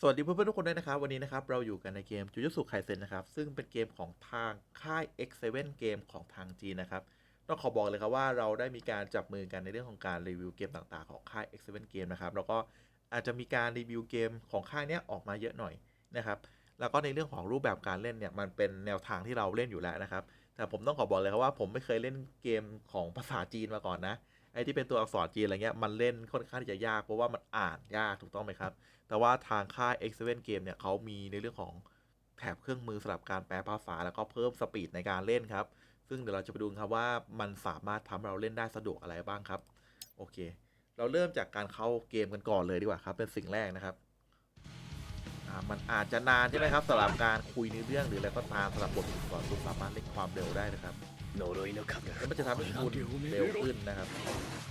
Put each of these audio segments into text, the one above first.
สวัสดีเพื่อนๆทุกคนด้วยนะครับ วันนี้นะครับ เราอยู่กันในเกมจูจูสุไคเซนนะครับ ซึ่งเป็นเกมของทางค่าย X7 เกมของทางจีนนะครับต้องขอบอกเลยครับว่าเราได้มีการจับมือกันในเรื่องของการรีวิวเกมต่างๆของค่าย X7 เกมนะครับแล้วก็อาจจะมีการรีวิวเกมของค่ายนี้ออกมาเยอะหน่อยนะครับแล้วก็ในเรื่องของรูปแบบการเล่นเนี่ยมันเป็นแนวทางที่เราเล่นอยู่แล้วนะครับ แต่ผมต้องขอบอกเลยครับว่าผมไม่เคยเล่นเกมของภาษาจีนมาก่อนนะ ไอ้ที่เป็นตัวอักษรจีนอะไรเงี้ยมันเล่นค่อนข้างที่จะยากเพราะว่ามันอ่านยากถูกต้องไหมครับ แต่ว่าทางค่าย X7 Game เนี่ยเขามีในเรื่องของแถบเครื่องมือสำหรับการแปลภาษา แล้วก็เพิ่มสปีดในการเล่นครับ ซึ่งเดี๋ยวเราจะไปดูครับว่ามันสามารถทำเราเล่นได้สะดวกอะไรบ้างครับ โอเค เราเริ่มจากการเข้าเกมกันก่อนเลยดีกว่าครับ เป็นสิ่งแรกนะครับมันอาจจะนานใช่ไหมครับสำหรับการคุยในเรื่องหรืออะไรก็ตามสำหรับบทสอนคุณสามารถเล่นความเร็วได้นะครับ แล้วมันจะทำให้คุณเร็วขึ้นนะครับ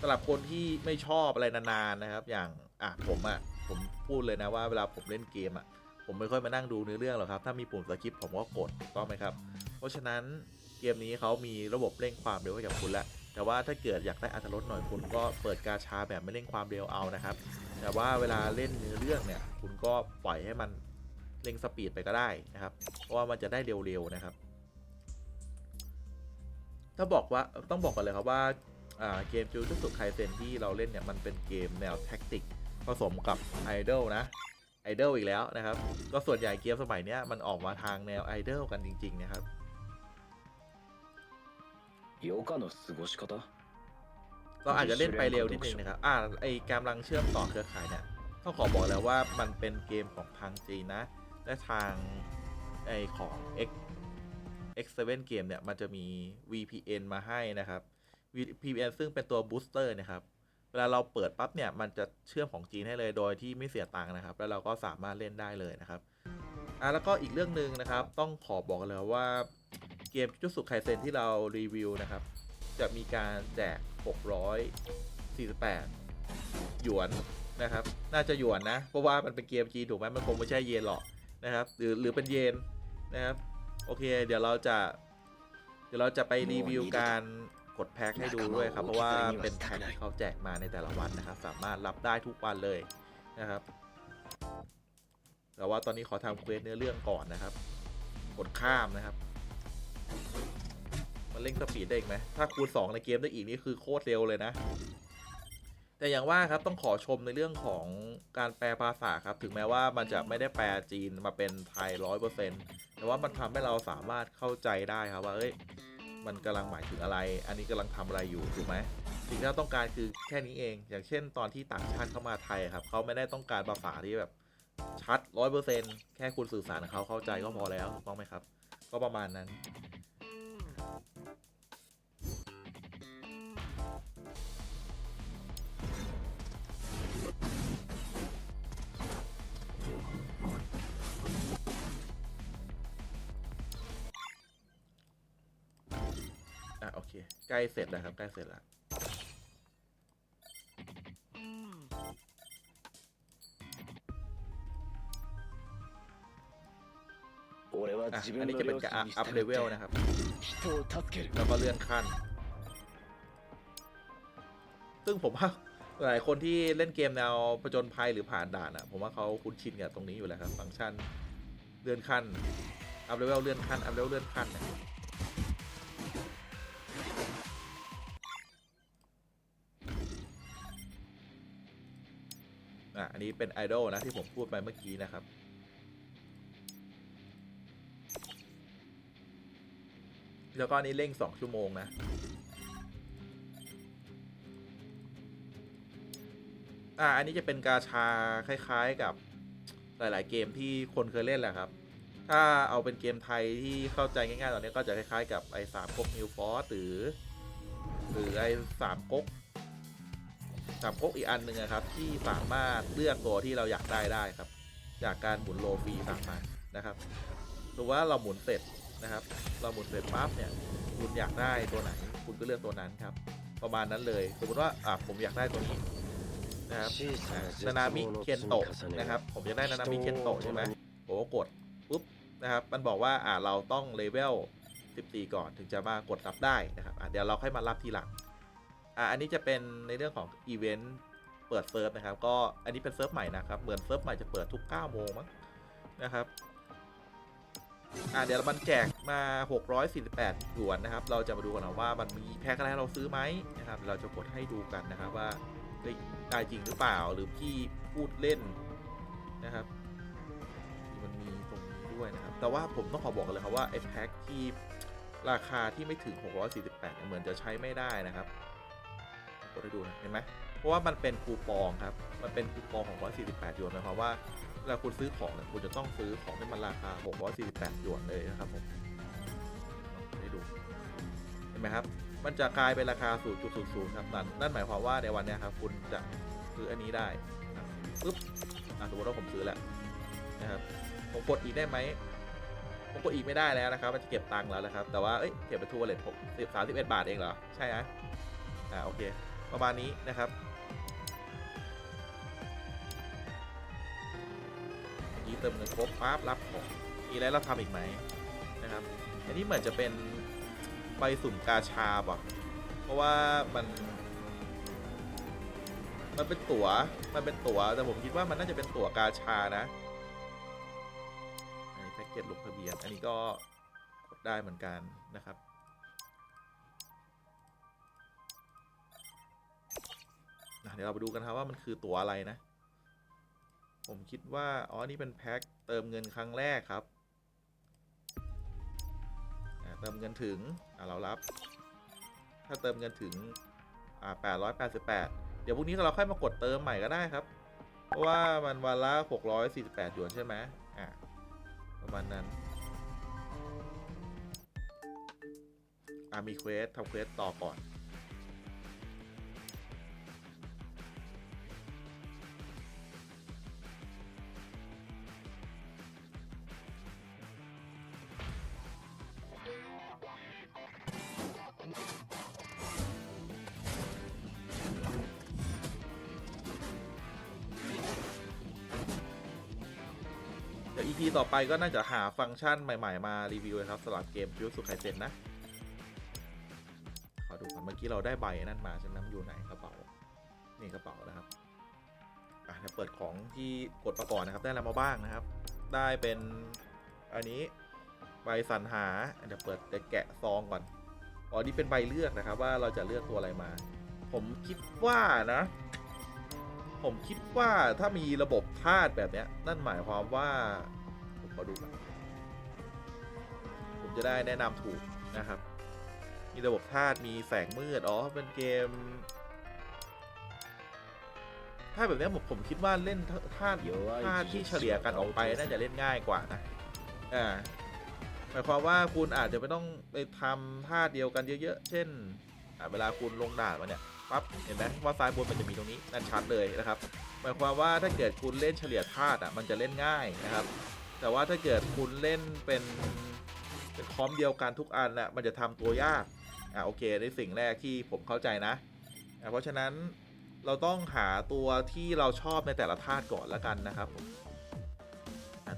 สำหรับคนที่ไม่ชอบอะไรนานๆนะครับ อย่างอะผมอะผมพูดเลยนะว่าเวลาผมเล่นเกมอะผมไม่ค่อยมานั่งดูเนื้อเรื่องหรอกครับ ถ้ามีปุ่มสกิปผมก็กดถูกต้องไหมครับ เพราะฉะนั้นเกมนี้เขามีระบบเร่งความเร็วให้กับคุณแล้วแต่ว่าถ้าเกิดอยากได้อัตรถรสหน่อยคุณก็เปิดกาชาแบบไม่เร่งความเร็วเอานะครับ แต่ว่าเวลาเล่นเนื้อเรื่องเนี่ย คุณก็ปล่อยให้มันเร่งสปีดไปก็ได้นะครับ เพราะว่ามันจะได้เร็วๆนะครับ ถ้าบอกว่าต้องบอกก่อนเลยครับว่าอ่าเกมจูจูสุไคเซนที่เราเล่นเนี่ยมันเป็นเกมแนวแท็กติกผสมกับไอดอลนะไอดอลอีกแล้วนะครับ ก็ส่วนใหญ่เกมสมัยเนี้ยมันออกมาทางแนวไอดอลกันจริง ๆ นะครับ 余暇の過ごし方 ก็อาจจะเล่นไปเร็วนิดนึงนะครับ อ่า ไอกำลังเชื่อมต่อเครือข่ายเนี่ยต้องขอบอกแล้วว่ามันเป็นเกมของทางจีนนะ และทางไอของ X X7 เกมเนี่ย มันจะมี VPN มาให้นะครับ VPN ซึ่งเป็นตัวบูสเตอร์นะครับ เวลาเราเปิดปั๊บเนี่ย มันจะเชื่อมของจีนให้เลยโดยที่ไม่เสียตังค์นะครับ แล้วเราก็สามารถเล่นได้เลยนะครับอะแล้วก็อีกเรื่องหนึ่งนะครับ ต้องขอบอกเลยว่าเกมจุดสุดไคเซนที่เรารีวิวนะครับ จะมีการแจก 648 หยวนนะครับ น่าจะหยวนนะ เพราะว่ามันเป็นเกมจีนถูกไหมมันคงไม่ใช่เยนหรอกนะครับ หรือหรือเป็นเยนนะครับ โอเค เดี๋ยวเราจะ เดี๋ยวเราจะไปรีวิวการกดแพ็คให้ดูด้วยครับ เพราะว่าเป็นแพ็คที่เขาแจกมาในแต่ละวันนะครับ สามารถรับได้ทุกวันเลยนะครับ แต่ว่าตอนนี้ขอทำเควสเนื้อเรื่องก่อนนะครับ กดข้ามนะครับ มันเร่งสปีดได้อีกไหมถ้าคูณ2ในเกมได้อีกนี่คือโคตรเร็วเลยนะแต่อย่างว่าครับต้องขอชมในเรื่องของการแปลภาษาครับ ถึงแม้ว่ามันจะไม่ได้แปลจีนมาเป็นไทยร้อยเปอร์เซ็นต์แต่ว่ามันทำให้เราสามารถเข้าใจได้ครับว่าเอ้ยมันกำลังหมายถึงอะไร อันนี้กำลังทำอะไรอยู่ถูกไหมสิ่งที่เราต้องการคือแค่นี้เอง อย่างเช่นตอนที่ต่างชาติเข้ามาไทยครับเขาไม่ได้ต้องการภาษาที่แบบชัดร้อยเปอร์เซ็นแค่คุณสื่อสารกับเขาเข้าใจก็พอแล้วถูกต้องไหมครับ ก็ประมาณนั้น ใกล้เสร็จแล้วครับ ใกล้เสร็จแล้วอันนี้จะเป็นการอัพเลเวลนะครับ แล้วก็เลื่อนขั้น ซึ่งผมว่าหลายคนที่เล่นเกมแนวประจนภัยหรือผ่านด่านอะ ผมว่าเขาคุ้นชินกับตรงนี้อยู่แล้วครับ ฟังก์ชันเลื่อนขั้น อัพเลเวลเลื่อนขั้น อัพเลเวลเลื่อนขั้นเนี่ย อะอันนี้เป็นไอดอลนะที่ผมพูดไปเมื่อกี้นะครับแล้วก็นนี้เร่งสองชั่วโมง นะ อ่า อันนี้จะเป็นกาชาคล้ายๆกับหลาย ๆ เกมที่คนเคยเล่นแหละครับ ถ้าเอาเป็นเกมไทยที่เข้าใจง่าย ๆ ตอนนี้ก็จะคล้าย ๆ กับไอ้สามก๊กนิวฟอร์หรือ หรือไอ้สามก๊ก สามก๊กอีกอันหนึ่งครับ ที่สามารถเลือกตัวที่เราอยากได้ได้ครับ จากการหมุนโลฟรีสามานะครับหรือว่าเราหมุนเสร็จนะครับ เราหมุนเสร็จปั๊บเนี่ยคุณอยากได้ตัวไหน คุณก็เลือกตัวนั้นครับ ประมาณนั้นเลยสมมติว่าอะผมอยากได้ตัวนี้นะครับนานามิเคนโตะนะครับ ผมอยากได้นานามิเคนโตะใช่ไหมผมก็กดปุ๊บนะครับ มันบอกว่าอะเราต้องเลเวล14 ก่อนถึงจะมากดรับได้นะครับเดี๋ยวเราค่อยมารับทีหลัง อะอันนี้จะเป็นในเรื่องของอีเวนต์เปิดเซิร์ฟนะครับ ก็อันนี้เป็นเซิร์ฟใหม่นะครับ เหมือนเซิร์ฟใหม่จะเปิดทุก9โมงมั้งนะครับอ่าเดี๋ยวมันแจกมา 648หยวนนะครับ เราจะมาดูกันนะว่ามันมีแพ็คอะไรให้เราซื้อไหมนะครับ เราจะกดให้ดูกันนะครับว่าได้จริงหรือเปล่าหรือพี่พูดเล่นนะครับมันมีตรงนี้ด้วยนะครับ แต่ว่าผมต้องขอบอกกันเลยครับว่าไอ้แพ็คที่ราคาที่ไม่ถึง 648เนี่ยเหมือนจะใช้ไม่ได้นะครับ กดให้ดูนะเห็นไหมเพราะว่ามันเป็นคูปองครับ มันเป็นคูปองของ 148หยวนหมายความว่าเวลาคุณซื้อของเนี่ยคุณจะต้องซื้อของที่มันราคา 648หยวนเลยนะครับผมให้ดู เห็นไหมครับ มันจะกลายเป็นราคา 0.00ครับนั่นนั่นหมายความว่าในวันนี้ครับคุณจะซื้ออันนี้ได้ปึ๊บอะสมมติว่าผมซื้อแล้วนะครับผมกดอีกได้ไหมผมกดอีกไม่ได้แล้วนะครับ มันจะเก็บตังค์แล้วนะครับ แต่ว่า เอ้ย เก็บไปทัวร์เลทผมสิบสามสิบเอ็ดบาทเองเหรอ ใช่ไหมอ่า โอเค ประมาณนี้นะครับนี้เติมเงินครบปั๊บรับของมีอะไรเราทำอีกไหมนะครับ อันนี้เหมือนจะเป็นใบสุ่มกาชาป่ะเพราะว่ามันมันเป็นตั๋ว มันเป็นตั๋ว แต่ผมคิดว่ามันน่าจะเป็นตั๋วกาชานะ อันนี้แพ็กเกจลงทะเบียน อันนี้ก็กดได้เหมือนกันนะครับ เดี๋ยวเราไปดูกันครับว่ามันคือตั๋วอะไรนะ ผมคิดว่า อ๋อ นี่เป็นแพ็คเติมเงินครั้งแรกครับ เติมเงินถึง อ่าเรารับ ถ้าเติมเงินถึง อ่า888เดี๋ยวพรุ่งนี้เราค่อยมากดเติมใหม่ก็ได้ครับ เพราะว่ามันวันละ648หยวนใช่ไหมอ่าประมาณนั้นอ่ามีเควสทำเควสต่อก่อน EP ต่อไปก็น่าจะหาฟังก์ชันใหม่ ๆ มารีวิวครับสำหรับเกมจูสุไคเซนนะ ขอดูก่อนเมื่อกี้เราได้ใบนั่นมาใช่ไหมมันอยู่ไหนกระเป๋า นี่กระเป๋านะครับ อะเดี๋ยวเปิดของที่กดมาก่อนนะครับ ได้อะไรมาบ้างนะครับ ได้เป็นอันนี้ใบสรรหา เดี๋ยวเปิดเดี๋ยวแกะซองก่อน อ๋อ นี่เป็นใบเลือกนะครับ ว่าเราจะเลือกตัวอะไรมา ผมคิดว่านะ ผมคิดว่าถ้ามีระบบธาตุแบบเนี้ย นั่นหมายความว่า ผมขอดูก่อนผมจะได้แนะนำถูกนะครับ มีระบบธาตุมีแสงมืด อ๋อ เป็นเกมถ้าแบบนี้ผมผมคิดว่าเล่นธาตุธาตุที่เฉลี่ยกันออกไปน่าจะเล่นง่ายกว่านะ อ่า หมายความว่าคุณอาจจะไม่ต้องไปทำท่าเดียวกันเยอะ ๆ เช่นเวลาคุณลงด่านมาเนี่ย ปั๊บเห็นไหมว่าซ้ายบนมันจะมีตรงนี้นั่นชัดเลยนะครับหมายความว่าถ้าเกิดคุณเล่นเฉลี่ยธาตุอะมันจะเล่นง่ายนะครับ แต่ว่าถ้าเกิดคุณเล่นเป็นเป็นคอมเดียวกันทุกอันน่ะมันจะทำตัวยากอ่าโอเคในสิ่งแรกที่ผมเข้าใจนะอ่าเพราะฉะนั้นเราต้องหาตัวที่เราชอบในแต่ละธาตุก่อนล้วกันนะครับผม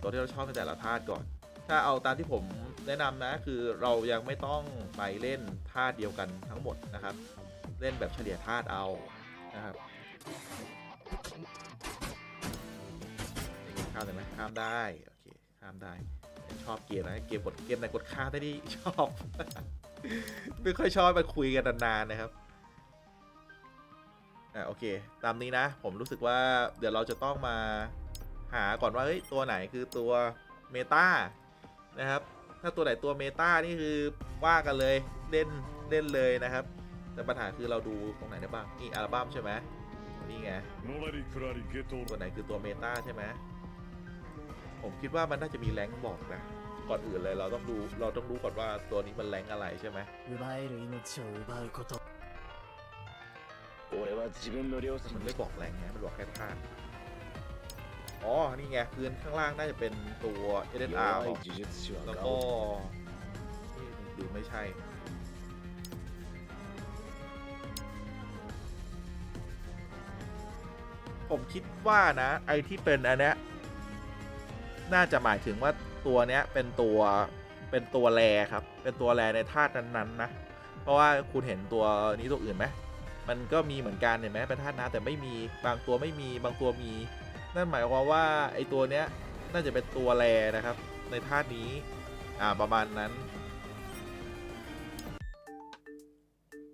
ตัวที่เราชอบในแต่ละธาตุก่อน ถ้าเอาตามที่ผมแนะนำนะคือเรายังไม่ต้องไปเล่นธาตุเดียวกันทั้งหมดนะครับ เล่นแบบเฉลี่ยธาตุเอานะครับข้ามได้ไหมข้ามได้โอเคข้ามได้ชอบเกมนะเกมกดเกมไหนกดข้าได้ที่ชอบ ไม่ค่อยชอบไปคุยกันนานๆนะครับอ่าโอเค ตามนี้นะ ผมรู้สึกว่าเดี๋ยวเราจะต้องมาหาก่อนว่าเฮ้ยตัวไหนคือตัวเมตานะครับ ถ้าตัวไหนตัวเมตานี่คือว่ากันเลยเล่นเล่นเลยนะครับ แต่ปัญหาคือเราดูตรงไหนได้บ้างนี่อัลบั้มใช่ไหมนี่ไงตัวไหนคือตัวเมตาใช่ไหมผมคิดว่ามันน่าจะมีแรงบอกนะก่อนอื่นเลยเราต้องดูเราต้องรู้ก่อนว่าตัวนี้มันแรงอะไรใช่ไหมมันไม่บอกแรงนะมันบอกแค่ท่าอ๋อ นี่ไงพื้นข้างล่างน่าจะเป็นตัว SSR แล้วก็ดูไม่ใช่ ผมคิดว่านะไอที่เป็นอันเนี้ยน่าจะหมายถึงว่าตัวเนี้ยเป็นตัวเป็นตัวแรครับ เป็นตัวแรในธาตุนั้นๆนะ เพราะว่าคุณเห็นตัวนี้ตัวอื่นไหมมันก็มีเหมือนกันเห็นไหมเป็นธาตุน้ำแต่ไม่มีบางตัวไม่มีบางตัวมี นั่นหมายความว่าไอตัวเนี้ยน่าจะเป็นตัวแรนะครับ ในธาตุนี้อ่าประมาณนั้น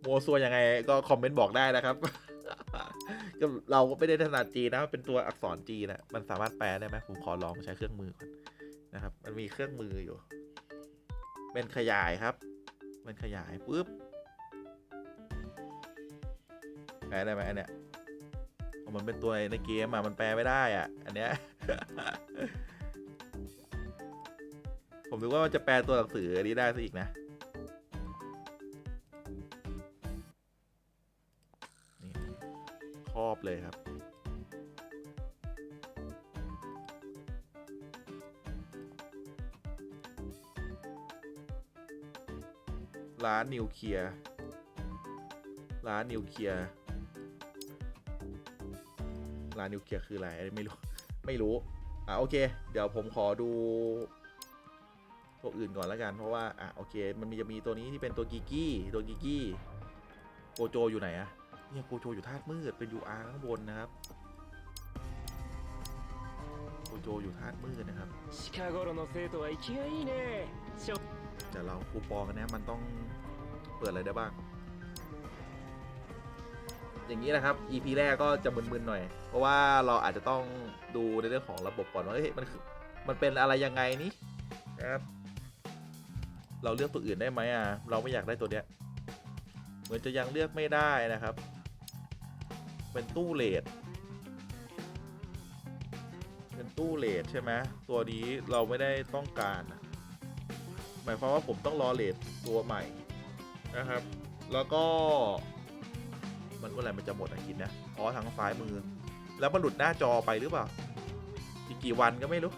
โมซัวยังไงก็คอมเมนต์บอกได้นะครับ ก็เราก็ไม่ได้ถนัดจีนนะเป็นตัวอักษรจีนนะมันสามารถแปลได้ไหมผมขอลองใช้เครื่องมือก่อนนะครับ มันมีเครื่องมืออยู่ เป็นขยายครับเป็นขยายปุ๊บแปลได้ไหมอันเนี้ยอ๋อมันเป็นตัวในเกมอะมันแปลไม่ได้อะ อันเนี้ยผมนึกว่ามันจะแปลตัวหนังสืออันนี้ได้ซะอีกนะ เลยครับ ร้านนิวเคลียร์ร้านนิวเคลียร์ร้านนิวเคลียร์คืออะไรไม่รู้ไม่รู้อะโอเค เดี๋ยวผมขอดูตัวอื่นก่อนแล้วกันเพราะว่าอะโอเค มันมีจะมีตัวนี้ที่เป็นตัวกิกกี้ตัวกิกี้โกโจอยู่ไหนอะ เนี่ยโกโจอยู่ธาตุมืดเป็นยูอาร์ข้างบนนะครับโกโจอยู่ธาตุมืดนะครับเดี๋ยวเราคูปองกันนะมันต้องเปิดอะไรได้บ้าง อย่างนี้นะครับ EP แรกก็จะมึนๆหน่อย เพราะว่าเราอาจจะต้องดูในเรื่องของระบบก่อนว่าเฮ้ยมันมันเป็นอะไรยังไงนี่นะครับ เราเลือกตัวอื่นได้ไหมอะเราไม่อยากได้ตัวเนี้ยเหมือนจะยังเลือกไม่ได้นะครับ เป็นตู้เลดเป็นตู้เลดใช่ไหมตัวนี้เราไม่ได้ต้องการ หมายความว่าผมต้องรอเลดตัวใหม่นะครับ แล้วก็ มันเมื่อไหร่มันจะหมดอะคิดนะอ๋อทางซ้ายมือ แล้วมันหลุดหน้าจอไปหรือเปล่าอีกกี่วันก็ไม่รู้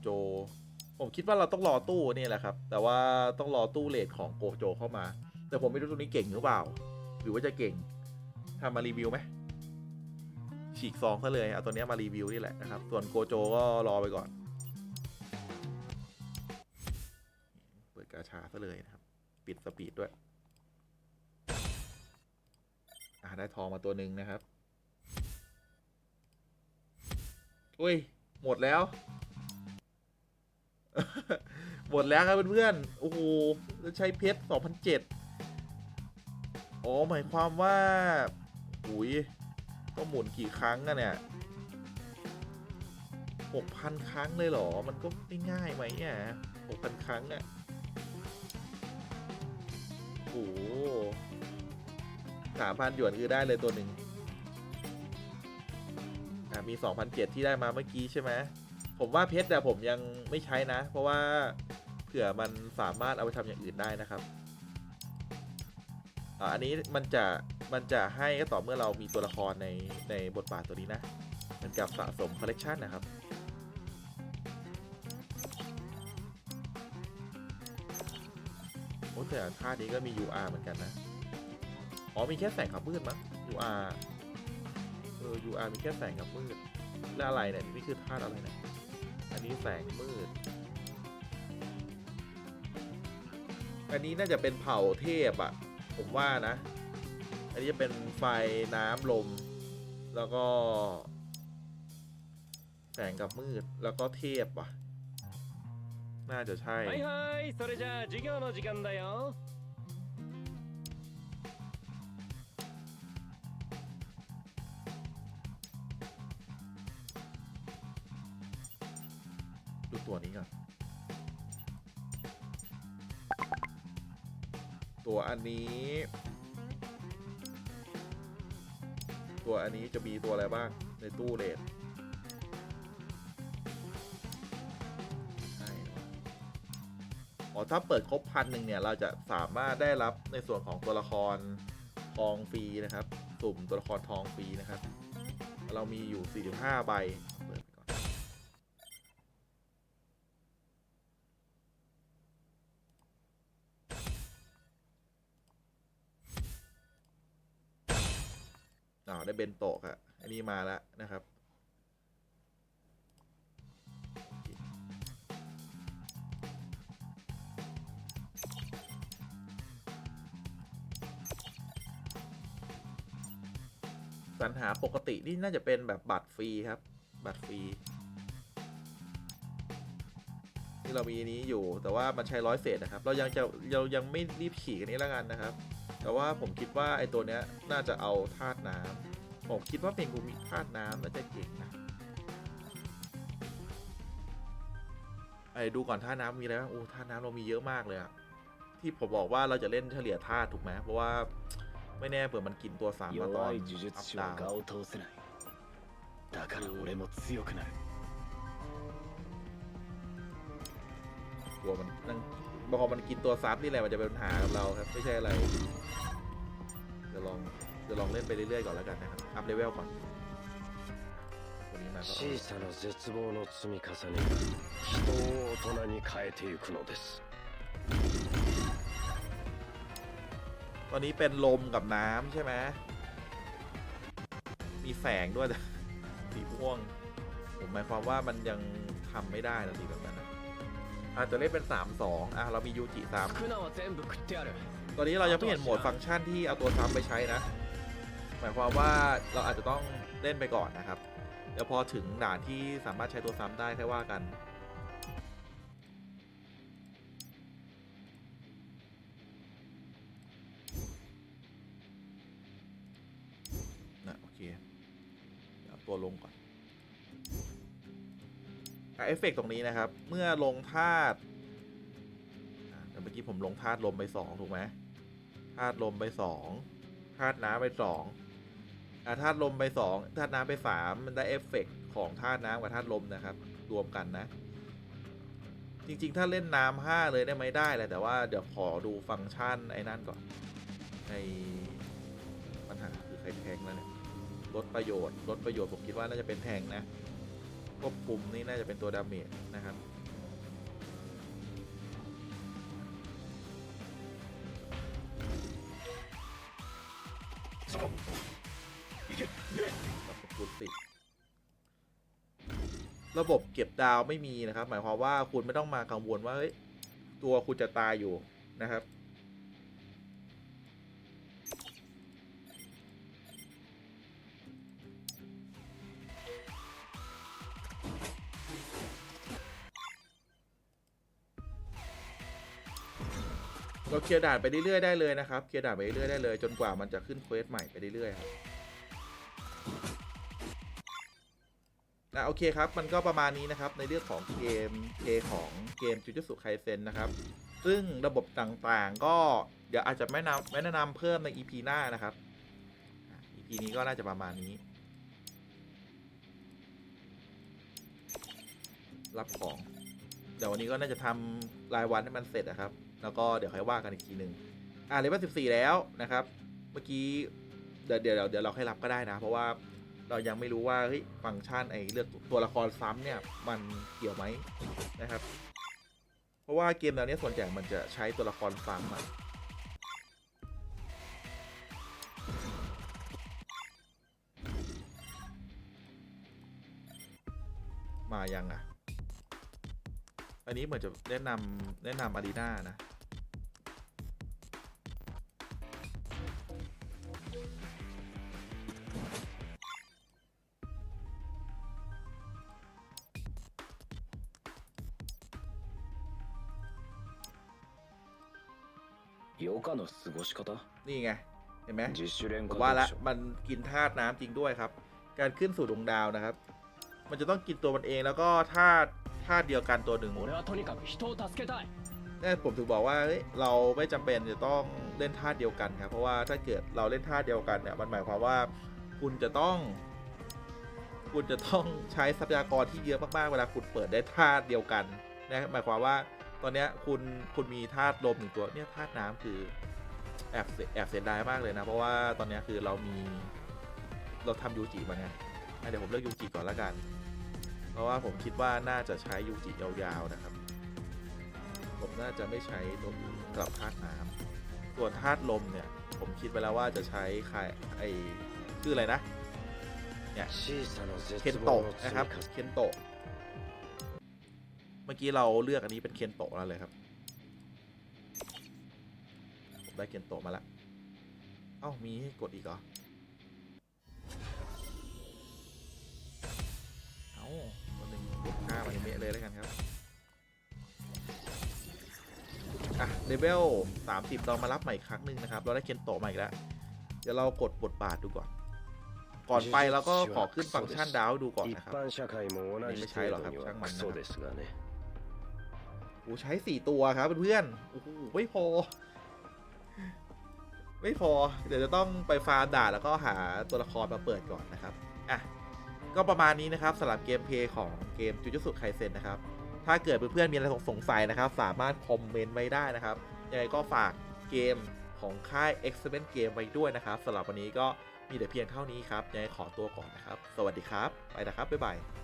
โจ ผมคิดว่าเราต้องรอตู้นี่แหละครับ แต่ว่าต้องรอตู้เลทของโกโจเข้ามา แต่ผมไม่รู้ตัวนี้เก่งหรือเปล่า หรือว่าจะเก่งทำมารีวิวไหมฉีกซองซะเลยเอาตัวนี้มารีวิวนี่แหละนะครับ ส่วนโกโจก็รอไปก่อน เปิดกาชาซะเลยนะครับ ปิดสปีดด้วยอ่าได้ทองมาตัวหนึ่งนะครับ อุ้ย หมดแล้ว หมดแล้วครับเพื่อนๆ โอ้โหใช้เพชร2,007อ๋อหมายความว่าอุยต้องหมุนกี่ครั้งอะเนี่ยหกพันครั้งเลยเหรอ มันก็ไม่ง่ายไหมอะหกพันครั้งอะโอ้สามพันหยวนคือได้เลยตัวหนึ่งอะมีสองพันเจ็ดที่ได้มาเมื่อกี้ใช่ไหม ผมว่าเพชรแต่ผมยังไม่ใช้นะ เพราะว่าเผื่อมันสามารถเอาไปทำอย่างอื่นได้นะครับอันนี้มันจะมันจะให้ก็ต่อเมื่อเรามีตัวละครในในบทบาทตัวนี้นะเหมือนกับสะสมคอลเลกชันนะครับโอ้แต่ท่านี้ก็มี UR เหมือนกันนะ อ๋อ มีแค่แสงกับมืดมั้ง UR เออ UR มีแค่แสงกับมืด แล้วอะไรเนี่ย นี่คือธาตุอะไรเนี่ย อันนี้แสงมืด อันนี้น่าจะเป็นเผ่าเทพอะผมว่านะ อันนี้จะเป็นไฟน้ำลม แล้วก็ แสงกับมืด แล้วก็เทพว่ะ น่าจะใช่ はいはいそれじゃあ授業の時間だよ ตัวอันนี้ ตัวอันนี้จะมีตัวอะไรบ้างในตู้เลดอ๋อถ้าเปิดครบพันหนึ่งเนี่ย เราจะสามารถได้รับในส่วนของตัวละครทองฟรีนะครับ สุ่มตัวละครทองฟรีนะครับ เรามีอยู่ 45 ใบ เบนโตะอะอันนี้มาแล้วนะครับสรรหาปกตินี่น่าจะเป็นแบบบัตรฟรีครับ บัตรฟรีที่เรามีนี้อยู่แต่ว่ามันใช้ร้อยเศษนะครับ เรายังจะเรายังไม่รีบขี่อันนี้แล้วกันนะครับ แต่ว่าผมคิดว่าไอ้ตัวเนี้ยน่าจะเอาธาตุน้ำ ผมคิดว่าเพลงกูมีธาตุน้ำน่าจะเก่งนะไอ้ดูก่อนธาตุน้ำมีอะไรบ้างโอ้ธาตุน้ำเรามีเยอะมากเลยอะที่ผมบอกว่าเราจะเล่นเฉลี่ยธาตุถูกไหมเพราะว่าไม่แน่เผื่อมันกินตัวสามมาตอน 弱い呪術 อัพ 師 ดา は ว 我を通せないだから俺も強くなる กลัวมันนั่งพอมันกินตัวซับนี่แหละมันจะเป็นปัญหากับเราครับ ไม่ใช่อะไรเดี๋ยวลอง เดี๋ยวลองเล่นไปเรื่อยๆก่อนแล้วกันนะครับ อัพเลเวลก่อนวันนี้มาก็ 小さな絶望の積み重ねが人を大人に変えていくのです ตอนนี้เป็นลมกับน้ำใช่ไหมมีแสงด้วยแต่ สีม่วง ผมหมายความว่ามันยังทำไม่ได้นะสีแบบนั้นนะอาจจะเล่นเป็นสามสองอ่ะเรามียูจิสาม 福名は全部食ってやる ตอนนี้เรายังไม่เห็นโหมดฟังก์ชันที่เอาตัวซ้ำไปใช้นะ ห มายความว่าเราอาจจะต้องเล่นไปก่อนนะครับ เดี๋ยวพอถึงด่านที่สามารถใช้ตัวซ้ำได้ค่อยว่ากันนะโอเคเดี๋ยวเอาตัวลงก่อนอเอฟเฟกต์ตรงนี้นะครับ เมื่อลงธาตุอะเดี๋ยวเมื่อกี้ผมลงธาตุลมไปสองถูกไหมธาตุลมไปสองธาตุน้ำไปสอง อะธาตุลมไปสองธาตุน้ำไปสามมันได้เอฟเฟกต์ของธาตุน้ำกับธาตุลมนะครับ รวมกันนะ จริงๆ ถ้าเล่นน้ำห้าเลยได้ไหมได้แหละแต่ว่าเดี๋ยวขอดูฟังก์ชันไอ้นั่นก่อนในปัญหาคือใครแทงแล้วเนี่ยลดประโยชน์ลดประโยชน์ผมคิดว่าน่าจะเป็นแทงนะควบคุมนี่น่าจะเป็นตัวดาเมจนะครับ ระบบเก็บดาวไม่มีนะครับ หมายความว่าคุณไม่ต้องมากังวลว่าตัวคุณจะตายอยู่นะครับเราเคลียร์ด่านไปเรื่อยๆได้เลยนะครับ เคลียร์ด่านไปเรื่อยๆได้เลย จนกว่ามันจะขึ้นเควสใหม่ไปเรื่อยๆครับ นะโอเคครับ มันก็ประมาณนี้นะครับ ในเรื่องของเกมเพย์ของเกมจูจูสุไคเซนนะครับ ซึ่งระบบต่างๆก็เดี๋ยวอาจจะไม่นำไม่แนะนำเพิ่มใน EP หน้านะครับอะ EP นี้ก็น่าจะประมาณนี้ รับของ เดี๋ยววันนี้ก็น่าจะทำรายวันให้มันเสร็จนะครับ แล้วก็เดี๋ยวค่อยว่ากันอีกทีหนึ่งอ่าเลเวลสิบสี่แล้วนะครับ เมื่อกี้เดี๋ยวเดี๋ยวเดี๋ยวเราค่อยรับก็ได้นะ เพราะว่า เรายังไม่รู้ว่าเฮ้ยฟังก์ชันไอ้เลือกตัวละครซ้ำเนี่ยมันเกี่ยวไหมนะครับ เพราะว่าเกมแนวเนี้ยส่วนใหญ่มันจะใช้ตัวละครซ้ำอะมายังอะ อันนี้เหมือนจะแนะนำแนะนำอารีนานะ 余暇の過ごし方 นี่ไง เห็นไหม 自主練 ผ か มว่าละ 読書 มันกินธาตุน้ำจริงด้วยครับ การขึ้นสู่ดวงดาวนะครับ มันจะต้องกินตัวมันเองแล้วก็ธาตุธาตุเดียวกันตัวหนึ่ง 俺はとにかく人を助けたい นี่ผมถึงบอกว่าเฮ้ยเราไม่จำเป็นจะต้องเล่นธาตุเดียวกันครับ เพราะว่าถ้าเกิดเราเล่นธาตุเดียวกันเนี่ยมันหมายความว่าคุณจะต้อง คุณจะต้องใช้ทรัพยากรที่เยอะมากๆเวลาคุณเปิดได้ธาตุเดียวกันนะหมายความว่า ตอนนี้คุณคุณมีธาตุลมหนึ่งตัวเนี่ยธาตุน้ำคือแอบแอบเสียดายมากเลยนะ เพราะว่าตอนนี้คือเรามีเราทำยูจิมาไงเดี๋ยวผมเลือกยูจิก่อนละกัน เพราะว่าผมคิดว่าน่าจะใช้ยูจิยาวๆนะครับ ผมน่าจะไม่ใช้ลมกลับธาตุน้ำ ส่วนธาตุลมเนี่ย ผมคิดไปแล้วว่าจะใช้ใครไอ้ชื่ออะไรนะเนี่ยเคนโตะนะครับเคนโตะ เมื่อกี้เราเลือกอันนี้เป็นเคนโตะแล้วเลยครับได้เคนโตะมาแล้วเอ้ามีให้กดอีกเหรอเอาตัวหนึ่งบลบค่ามัเมะเลยแล้วกันครับอะเลเวลสามสิบเรามารับใหม่อีกครั้งหนึ่งนะครับ เราได้เคนโตะมาอีแล้ว เดี๋ยวเรากดบทบาทดูก่อน ก่อนไปเราก็ขอขึ้นฟังก์ชันดาวดูก่อนนะครับนี่ไม่ใช่หรอกครับช่างมันนะครับ โอ้ใช้สี่ตัวครับเพื่อนๆโอ้โหไม่พอ ไม่พอ เดี๋ยวจะต้องไปฟาร์มด่าแล้วก็หาตัวละครมาเปิดก่อนนะครับ อะ ก็ประมาณนี้นะครับสำหรับเกมเพลย์ของเกมจูจูสุไคเซนนะครับ ถ้าเกิดเพื่อนๆมีอะไรสงสัยนะครับ สามารถคอมเมนต์ไว้ได้นะครับยังไงก็ฝากเกมของค่าย e x c e l l e n t Game ไว้ด้วยนะครับสำหรับวันนี้ก็มีแต่เพียงเท่านี้ครับยังไงขอตัวก่อนนะครับ สวัสดีครับ ไปนะครับ บ๊ายบาย